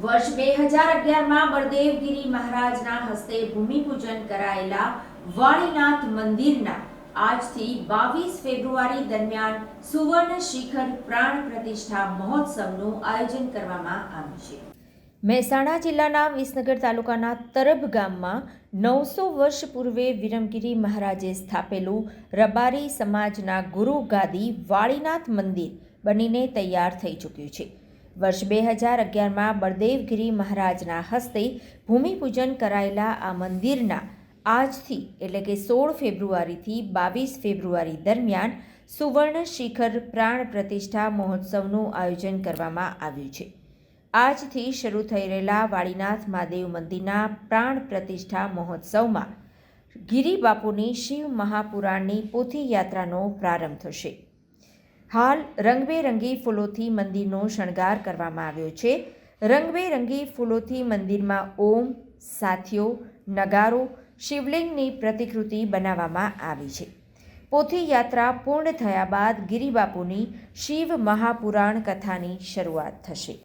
હજાર અગિયારમાં બળદેવગીરી મહારાજના હસ્તે ભૂમિપૂજન કરાયેલા વાણીનાથ મંદિરના આજથી બાવીસ ફેબ્રુઆરી દરમિયાન સુવર્ણ શિખર પ્રાણ પ્રતિષ્ઠા મહોત્સવનું આયોજન કરવામાં આવ્યું છે. મહેસાણા જિલ્લાના વિસનગર તાલુકાના તરબ ગામમાં નવસો વર્ષ પૂર્વે વિરમગીરી મહારાજે સ્થાપેલું રબારી સમાજના ગુરુ ગાદી વાળીનાથ મંદિર બનીને તૈયાર થઈ ચૂક્યું છે. વર્ષ બે હજાર અગિયારમાં બળદેવગીરી મહારાજના હસ્તે ભૂમિપૂજન કરાયેલા આ મંદિરના આજથી એટલે કે સોળ ફેબ્રુઆરીથી બાવીસ ફેબ્રુઆરી દરમિયાન સુવર્ણ શિખર પ્રાણ પ્રતિષ્ઠા મહોત્સવનું આયોજન કરવામાં આવ્યું છે. આજથી શરૂ થઈ રહેલા વાળીનાથ મહાદેવ મંદિરના પ્રાણ પ્રતિષ્ઠા મહોત્સવમાં ગિરિબાપુની શિવ મહાપુરાણની પોથી યાત્રાનો પ્રારંભ થશે. હાલ રંગબેરંગી ફૂલોથી મંદિરનો શણગાર કરવામાં આવ્યો છે. રંગબેરંગી ફૂલોથી મંદિરમાં ઓમ, સાથીઓ, નગારો, શિવલિંગની પ્રતિકૃતિ બનાવવામાં આવી છે. પોથી યાત્રા પૂર્ણ થયા બાદ ગિરિબાપુની શિવ મહાપુરાણ કથાની શરૂઆત થશે.